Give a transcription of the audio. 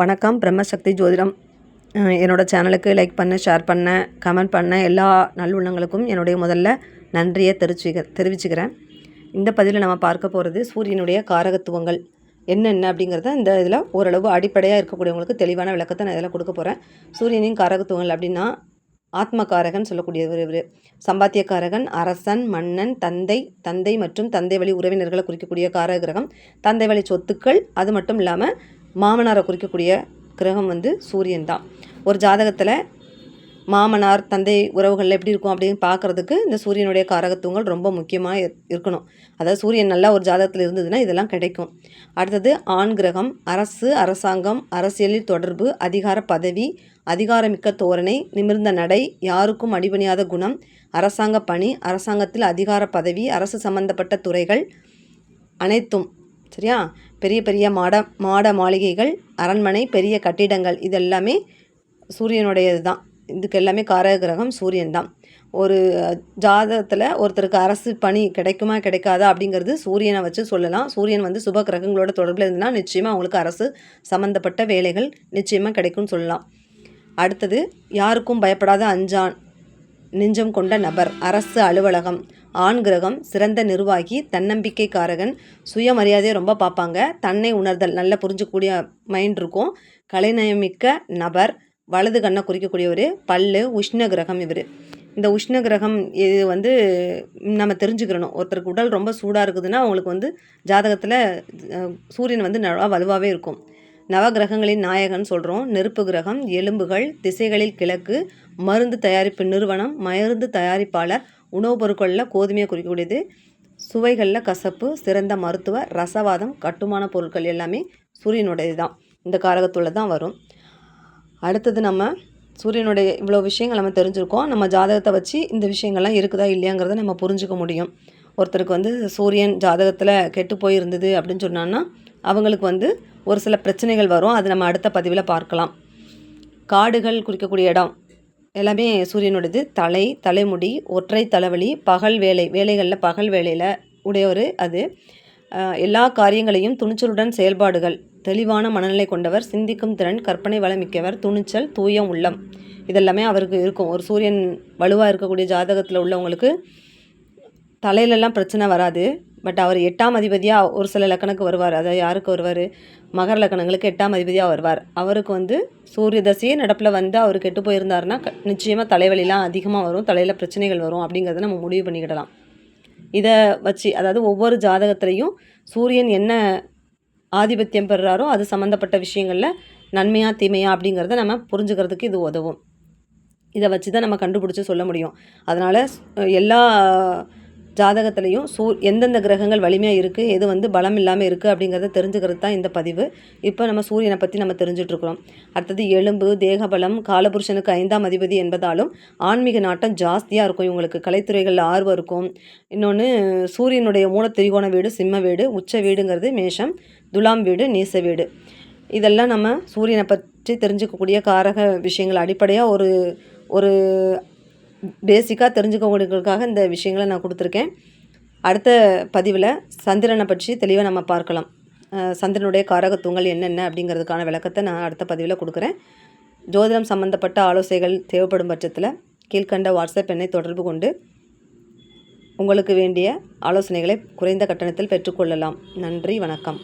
வணக்கம் பிரம்மசக்தி ஜோதிடம். என்னோடய சேனலுக்கு லைக் பண்ண ஷேர் பண்ண கமெண்ட் பண்ண. எல்லா நல்லுள்ளங்களுக்கும் என்னுடைய முதல்ல நன்றியை தெரிவிச்சுக்க தெரிவிச்சுக்கிறேன். இந்த பதிவில் நம்ம பார்க்க போகிறது சூரியனுடைய காரகத்துவங்கள். என்னென்ன அப்படிங்கிறத இந்த இதில் ஓரளவு அடிப்படையாக இருக்கக்கூடியவங்களுக்கு தெளிவான விளக்கத்தை நான் இதில் கொடுக்க போகிறேன் சூரியனின் காரகத்துவங்கள் அப்படின்னா ஆத்மகாரகன் சொல்லக்கூடியவர் இவர். சம்பாத்தியக்காரகன் அரசன் மன்னன் தந்தை தந்தை மற்றும் தந்தை வழி உறவினர்களை குறிக்கக்கூடிய காரகிரகம். தந்தை வழி சொத்துக்கள் அது மட்டும் இல்லாமல் மாமனாரை குறிக்கக்கூடிய கிரகம் வந்து சூரியன் தான். ஒரு ஜாதகத்தில் மாமனார் தந்தை உறவுகள் எப்படி இருக்கும் அப்படின்னு பார்க்குறதுக்கு இந்த சூரியனுடைய காரகத்துவங்கள் ரொம்ப முக்கியமாக இருக்கணும். அதாவது சூரியன் நல்லா ஒரு ஜாதகத்தில் இருந்ததுன்னா இதெல்லாம் கிடைக்கும். அடுத்தது ஆண் கிரகம் அரசு அரசாங்கம் அரசியலில் தொடர்பு அதிகார பதவி அதிகாரமிக்க தோரணை நிமிர்ந்த நடை யாருக்கும் அடிபணியாத குணம் அரசாங்க பணி அரசாங்கத்தில் அதிகார பதவி அரசு சம்பந்தப்பட்ட துறைகள் அனைத்தும் சரியா? பெரிய பெரிய மாட மாட மாளிகைகள் அரண்மனை பெரிய கட்டிடங்கள் இதெல்லாமே சூரியனுடையது தான் இதுக்கு எல்லாமே காரக கிரகம் சூரியன் தான் ஒரு ஜாதகத்தில் ஒருத்தருக்கு அரசு பணி கிடைக்குமா கிடைக்காதா அப்படிங்கிறது சூரியனை வச்சு சொல்லலாம். சூரியன் வந்து சுப கிரகங்களோட தொடர்பில் இருந்ததுன்னா நிச்சயமாக அவங்களுக்கு அரசு சம்மந்தப்பட்ட வேலைகள் நிச்சயமாக கிடைக்கும்னு சொல்லலாம். அடுத்தது யாருக்கும் பயப்படாத அஞ்சான் நெஞ்சம் கொண்ட நபர் அரசு அலுவலகம் ஆண் கிரகம் சிறந்த நிர்வாகி தன்னம்பிக்கைக்காரகன். சுயமரியாதையை ரொம்ப பார்ப்பாங்க. தன்னை உணர்தல் நல்லா புரிஞ்சக்கூடிய மைண்ட் இருக்கும். கலைநயமிக்க நபர் வலது கண்ணை குறிக்கக்கூடியவர் பல்லு உஷ்ண கிரகம் இவர். இந்த உஷ்ண கிரகம் இது வந்து நம்ம தெரிஞ்சுக்கிறணும். ஒருத்தருக்கு உடல் ரொம்ப சூடாக இருக்குதுன்னா அவங்களுக்கு வந்து ஜாதகத்தில் சூரியன் வந்து நல்லா வலுவாகவே இருக்கும். நவகிரகங்களின் நாயகன் சொல்கிறோம் நெருப்பு கிரகம் எலும்புகள் திசைகளில் கிழக்கு மருந்து தயாரிப்பு நிறுவனம் மருந்து தயாரிப்பாளர் உணவுப் பொருட்களில் கோதுமையை குறிக்கக்கூடியது சுவைகளில் கசப்பு சிறந்த மருத்துவ ரசவாதம் கட்டுமான பொருட்கள் எல்லாமே சூரியனுடையது தான் இந்த காரகத்துள்ள தான் வரும். அடுத்தது நம்ம சூரியனுடைய இவ்வளோ விஷயங்கள் நம்ம தெரிஞ்சுருக்கோம். நம்ம ஜாதகத்தை வச்சு இந்த விஷயங்கள்லாம் இருக்குதா இல்லையாங்கிறத நம்ம புரிஞ்சுக்க முடியும். ஒருத்தருக்கு வந்து சூரியன் ஜாதகத்தில் கெட்டு போயிருந்தது அப்படின்னு சொன்னான்னா அவங்களுக்கு வந்து ஒரு சில பிரச்சனைகள் வரும். அது நம்ம அடுத்த பதிவில் பார்க்கலாம். காடுகள் குறிக்கக்கூடிய இடம். எல்லாமே சூரியனுடையது தலை தலைமுடி ஒற்றை தலைவலி பகல் வேலை வேலைகளில் பகல் வேலையில் உடையவர் அது. எல்லா காரியங்களையும் துணிச்சலுடன் செயல்பாடுகள். தெளிவான மனநிலை கொண்டவர் சிந்திக்கும் திறன் கற்பனை வளமிக்கவர் துணிச்சல் தூயம் உள்ளம். இதெல்லாமே அவருக்கு இருக்கும். ஒரு சூரியன் வலுவாக இருக்கக்கூடிய ஜாதகத்தில் உள்ளவங்களுக்கு தலையிலெல்லாம் பிரச்சனை வராது. பட் அவர் எட்டாம் அதிபதியாக ஒரு சில லக்கணக்கு வருவார். அதாவது யாருக்கு வருவார்? மகர லக்கணங்களுக்கு எட்டாம் அதிபதியாக வருவார். அவருக்கு வந்து சூரிய தசையே நடப்பில் வந்து அவர் கெட்டு போயிருந்தாருன்னா நிச்சயமாக தலைவலிலாம் அதிகமாக வரும். தலையில் பிரச்சனைகள் வரும் அப்படிங்கிறத நம்ம முடிவு பண்ணிக்கிடலாம். இதை வச்சு அதாவது ஒவ்வொரு ஜாதகத்துலேயும் சூரியன் என்ன ஆதிபத்தியம் பெறுறாரோ அது சம்மந்தப்பட்ட விஷயங்களில் நன்மையா தீமையா அப்படிங்கிறத நம்ம புரிஞ்சுக்கிறதுக்கு இது உதவும். இதை வச்சு தான் நம்ம கண்டுபிடிச்சி சொல்ல முடியும். அதனால் எல்லா ஜாதகத்துலேயும் சூ எந்தெந்த கிரகங்கள் வலிமையாக இருக்குது எது வந்து பலம் இல்லாமல் இருக்குது அப்படிங்கிறத தெரிஞ்சுக்கிறது தான் இந்த பதிவு. இப்போ நம்ம சூரியனை பற்றி நம்ம தெரிஞ்சிட்ருக்குறோம். அடுத்தது எலும்பு தேகபலம் காலபுருஷனுக்கு ஐந்தாம் அதிபதி என்பதாலும் ஆன்மீக நாட்டம் ஜாஸ்தியாக இருக்கும். இவங்களுக்கு கலைத்துறைகளில் ஆர்வம் இருக்கும். இன்னொன்று சூரியனுடைய மூல திரிகோண வீடு சிம்ம வீடு உச்ச வீடுங்கிறது மேஷம் துலாம் வீடு நீச வீடு. இதெல்லாம் நம்ம சூரியனை பற்றி தெரிஞ்சுக்கக்கூடிய காரக விஷயங்கள் அடிப்படையாக ஒரு ஒரு பேசிக்காக தெரிஞ்சுக்கவங்களுக்காக இந்த விஷயங்களை நான் கொடுத்துருக்கேன். அடுத்த பதிவில் சந்திரனை பற்றி தெளிவாக நம்ம பார்க்கலாம். சந்திரனுடைய காரகத்துவங்கள் என்னென்ன அப்படிங்கிறதுக்கான விளக்கத்தை நான் அடுத்த பதிவில் கொடுக்குறேன். ஜோதிடம் சம்மந்தப்பட்ட ஆலோசனைகள் தேவைப்படும் பட்சத்தில் கீழ்கண்ட வாட்ஸ்அப் எண்ணை தொடர்பு கொண்டு உங்களுக்கு வேண்டிய ஆலோசனைகளை குறைந்த கட்டணத்தில் பெற்றுக்கொள்ளலாம். நன்றி வணக்கம்.